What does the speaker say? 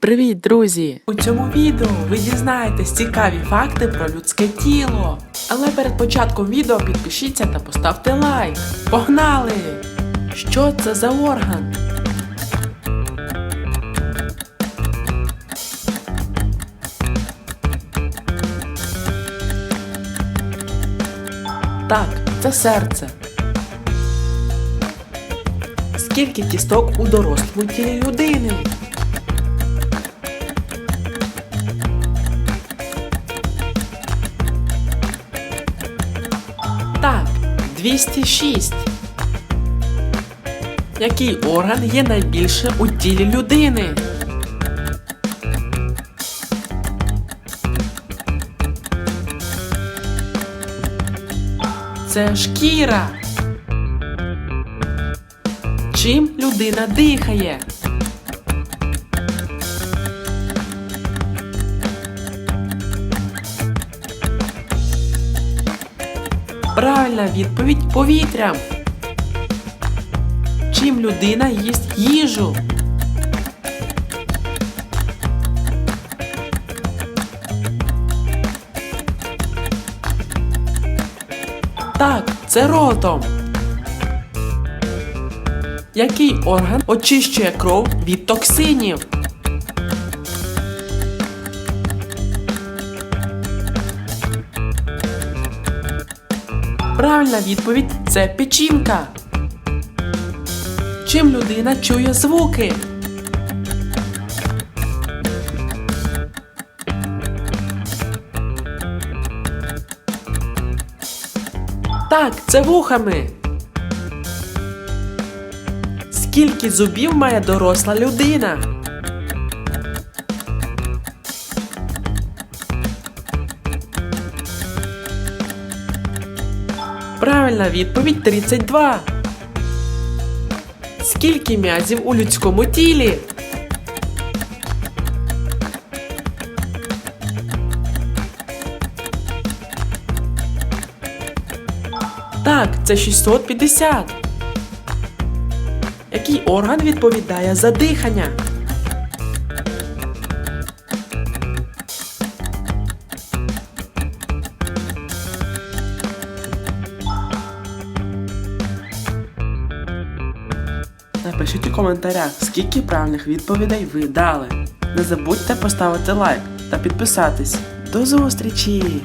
Привіт, друзі! У цьому відео ви дізнаєтесь цікаві факти про людське тіло. Але перед початком відео підпишіться та поставте лайк. Погнали! Що це за орган? Так, це серце. Скільки кісток у дорослому тілі людини? 206. Який орган є найбільшим у тілі людини? Це шкіра. Чим людина дихає? Правильна відповідь повітрям. Чим людина їсть їжу? Так, це ротом. Який орган очищує кров від токсинів? Правильна відповідь це печінка. Чим людина чує звуки? Так, це вухами. Скільки зубів має доросла людина? Правильна відповідь 32. Скільки м'язів у людському тілі? Так, це 650. Який орган відповідає за дихання? Напишіть у коментарях, скільки правильних відповідей ви дали. Не забудьте поставити лайк та підписатись. До зустрічі!